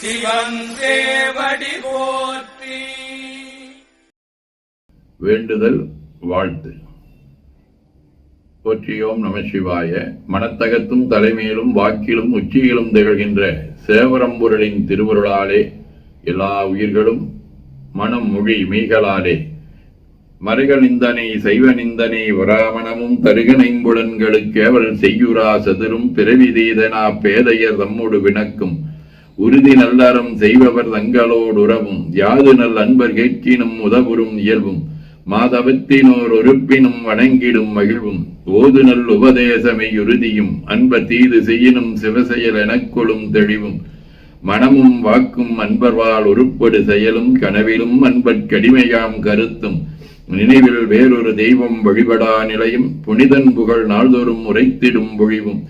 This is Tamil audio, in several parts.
சிவன் போற்றி. வேண்டுதல் வாழ்த்து. போற்றியோம் நம சிவாய. மனத்தகத்தும் தலைமையிலும் வாக்கிலும் உச்சியிலும் திகழ்கின்ற சேவரம்பொருளின் திருவருளாலே எல்லா உயிர்களும் மனம் மொழி மெய்களாலே மருக நிந்தனை செய்வ நிந்தனை வராமணமும் தருக நைம்புலன்களுக்கேவல் செய்யுரா சதுரும் பிறவி தீதனா பேதையர் தம்மோடு வினக்கும் உறுதி நல்லறம் செய்பவர் தங்களோடு உறவும் யாது நல் அன்பர் கேட்கினும் உதவுறும் இயல்பும். மாதவத்தினோர் உறுப்பினும் வணங்கிடும் மகிழ்வும். ஓது நல் உபதேசமை உறுதியும் அன்பர் தீது செய்யினும் சிவசெயல் எனக்கொளும் தெளிவும். மனமும் வாக்கும் அன்பர்வால் உருப்படு செயலும் கனவிலும் அன்பர் கடிமையாம் கருத்தும். நினைவில் வேறொரு தெய்வம் வழிபடா நிலையும் புனிதன் புகழ் நாள்தோறும் உரைத்திடும் பொழிவும்.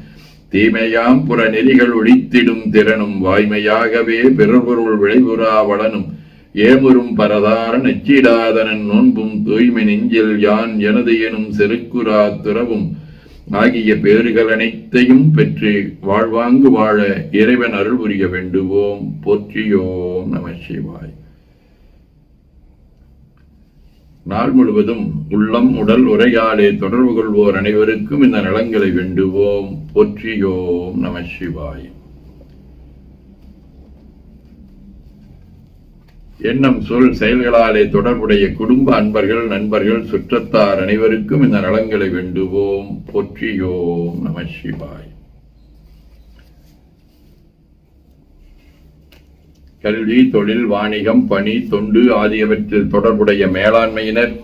தீமையாம் புற நெறிகள் ஒழித்திடும் திறனும் வாய்மையாகவே பிறர்பொருள் விளைவுறா வளனும். ஏமுறும் பரதார நச்சிடாதனன் நோன்பும் தூய்மை நெஞ்சில் யான் எனது எனும் செருக்குரா துறவும். ஆகிய பேறுகள் அனைத்தையும் பெற்று வாழ்வாங்கு வாழ இறைவன் அருள் புரிய வேண்டுவோம். போற்றியோம் நம சிவாய். நாள் முழுவதும் உள்ளம் உடல் உரையாலே தொடர்பு கொள்வோர் அனைவருக்கும் இந்த நலங்களை வேண்டுவோம். போற்றியோம் நம சிவாய். எண்ணம் சொல் செயல்களாலே தொடர்புடைய குடும்ப அன்பர்கள் நண்பர்கள் சுற்றத்தார் அனைவருக்கும் இந்த நலங்களை வேண்டுவோம். போற்றியோம் நம சிவாய். கல்வி தொழில் வாணிகம் பணி தொண்டு ஆகியவற்றில் தொடர்புடைய மேலாண்மையினர்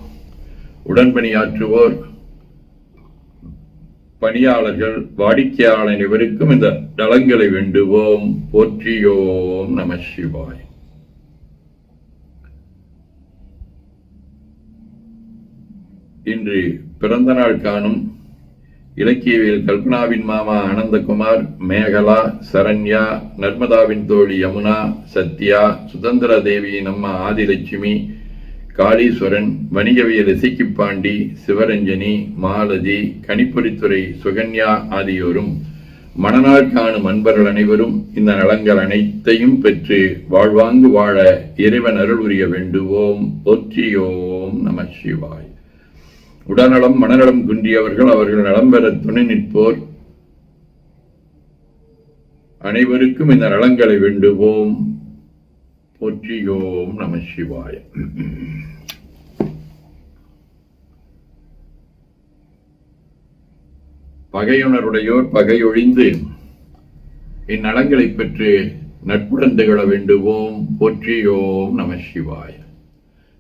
உடன்பணியாற்றுவோர் பணியாளர்கள் வாடிக்கையாளர் அனைவருக்கும் இந்த நலங்களை வேண்டுவோம். போற்றியோம் நம சிவாய். இன்று பிறந்த நாள் காணும் இலக்கியவியல் கல்பனாவின் மாமா அனந்தகுமார் மேகலா சரண்யா நர்மதாவின் தோழி யமுனா சத்யா சுதந்திர தேவியின் அம்மா ஆதிலட்சுமி காளீஸ்வரன் வணிகவியல் இசைக்குப்பாண்டி சிவரஞ்சனி மாலதி கணிப்பொறித்துறை சுகன்யா ஆகியோரும் மணநாள் காணும் அன்பர்கள் அனைவரும் இந்த நலங்கள் அனைத்தையும் பெற்று வாழ்வாங்கு வாழ இறைவன் அருள் உரிய வேண்டுவோம். ஒற்றியோம் நம சிவாய். உடல்நலம் மனநலம் குன்றியவர்கள் அவர்கள் நலம் பெற துணை நிற்போர். அனைவருக்கும் இந்த நலங்களை வேண்டுவோம். போற்றியோம் நம சிவாய. பகையுணருடையோர் பகையொழிந்து இந்நலங்களைப் பெற்று நட்புடன் திகழ வேண்டுவோம். போற்றியோம் நம சிவாய.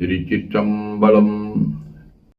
திருச்சிற்றம்பலம்.